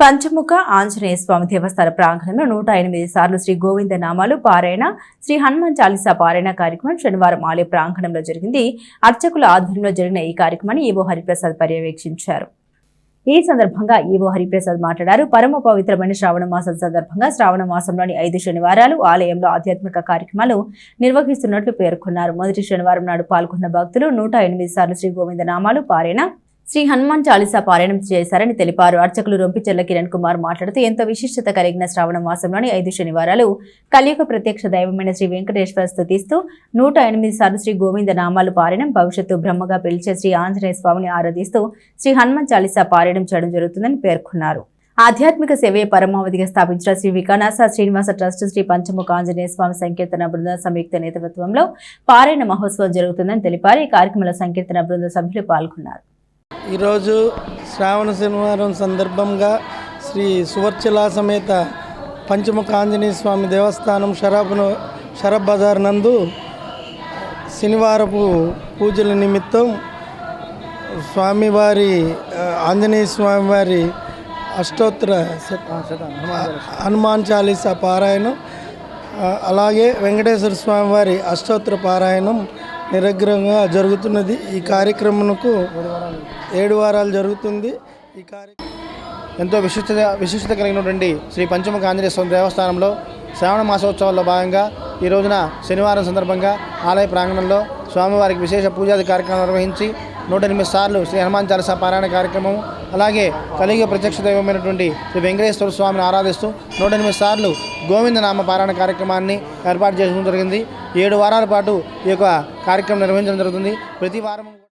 పంచముఖ ఆంజనేయ స్వామి దేవస్థాన ప్రాంగణంలో నూట ఎనిమిది సార్లు శ్రీ గోవింద నామాలు పారాయణ శ్రీ హనుమాన్ చాలీసా పారాయణ కార్యక్రమం శనివారం ఆలయ ప్రాంగణంలో జరిగింది. అర్చకుల ఆధ్వర్యంలో జరిగిన ఈ కార్యక్రమాన్ని ఈవో హరిప్రసాద్ పర్యవేక్షించారు. ఈ సందర్భంగా ఈవో హరిప్రసాద్ మాట్లాడారు. పరమ పవిత్రమైన శ్రావణ మాసం సందర్భంగా శ్రావణ మాసంలోని ఐదు శనివారాలు ఆలయంలో ఆధ్యాత్మిక కార్యక్రమాలు నిర్వహిస్తున్నట్లు పేర్కొన్నారు. మొదటి శనివారం నాడు పాల్గొన్న భక్తులు నూట ఎనిమిది సార్లు శ్రీ గోవింద నామాలు పారాయణ శ్రీ హనుమాన్ చాలీసా పారాయణం చేశారని తెలిపారు. అర్చకులు రొంపిచెల్ల కిరణ్ కుమార్ మాట్లాడుతూ ఎంతో విశిష్టత కలిగిన శ్రావణ మాసంలోని ఐదు శనివారాలు కలియుగ ప్రత్యక్ష దైవమైన శ్రీ వెంకటేశ్వర స్థుతిస్తూ నూట ఎనిమిది సార్లు శ్రీ గోవింద నామాలు పారాయణం భవిష్యత్తు బ్రహ్మగా పిలిచే శ్రీ ఆంజనేయ స్వామిని ఆరాధిస్తూ శ్రీ హనుమాన్ చాలీసా పారాయణం చేయడం జరుగుతుందని పేర్కొన్నారు. ఆధ్యాత్మిక సేవే పరమావధిగా స్థాపించిన శ్రీ వికానాస శ్రీనివాస ట్రస్ట్ శ్రీ పంచముఖ ఆంజనేయ స్వామి సంకీర్తన బృంద సంయుక్త నేతృత్వంలో పారాయణ మహోత్సవం జరుగుతుందని తెలిపారు. ఈ కార్యక్రమంలో సంకీర్తన బృంద సభ్యులు పాల్గొన్నారు. ఈరోజు శ్రావణ శనివారం సందర్భంగా శ్రీ సువర్చల సమేత పంచముఖ ఆంజనేయ స్వామి దేవస్థానం షరాబును షరబ్ బజార్ నందు శనివారపు పూజల నిమిత్తం స్వామివారి ఆంజనేయ స్వామివారి అష్టోత్తర హనుమాన్ చాలీసా. పారాయణం అలాగే వెంకటేశ్వర స్వామివారి అష్టోత్తర పారాయణం నిరగ్రహంగా జరుగుతున్నది. ఈ కార్యక్రమంకు ఏడు వారాలు జరుగుతుంది. ఈ కార్యక్రమం ఎంతో విశిష్టత విశిష్టత కలిగినటువంటి శ్రీ పంచముఖ ఆంజనేయ స్వామి దేవస్థానంలో శ్రావణ మాసోత్సవాల్లో భాగంగా ఈ రోజున శనివారం సందర్భంగా ఆలయ ప్రాంగణంలో స్వామివారికి విశేష పూజాది కార్యక్రమం నిర్వహించి నూట ఎనిమిది సార్లు శ్రీ హనుమాన్ చాలీసా పారాయణ కార్యక్రమం అలాగే కలిగి ప్రత్యక్ష దైవమైనటువంటి శ్రీ వెంకటేశ్వర స్వామిని ఆరాధిస్తూ నూట ఎనిమిది సార్లు గోవింద నామ పారాయణ కార్యక్రమాన్ని ఏర్పాటు చేయడం జరిగింది. ఏడు వారాల పాటు ఈ యొక్క కార్యక్రమం నిర్వహించడం జరుగుతుంది. ప్రతి వారం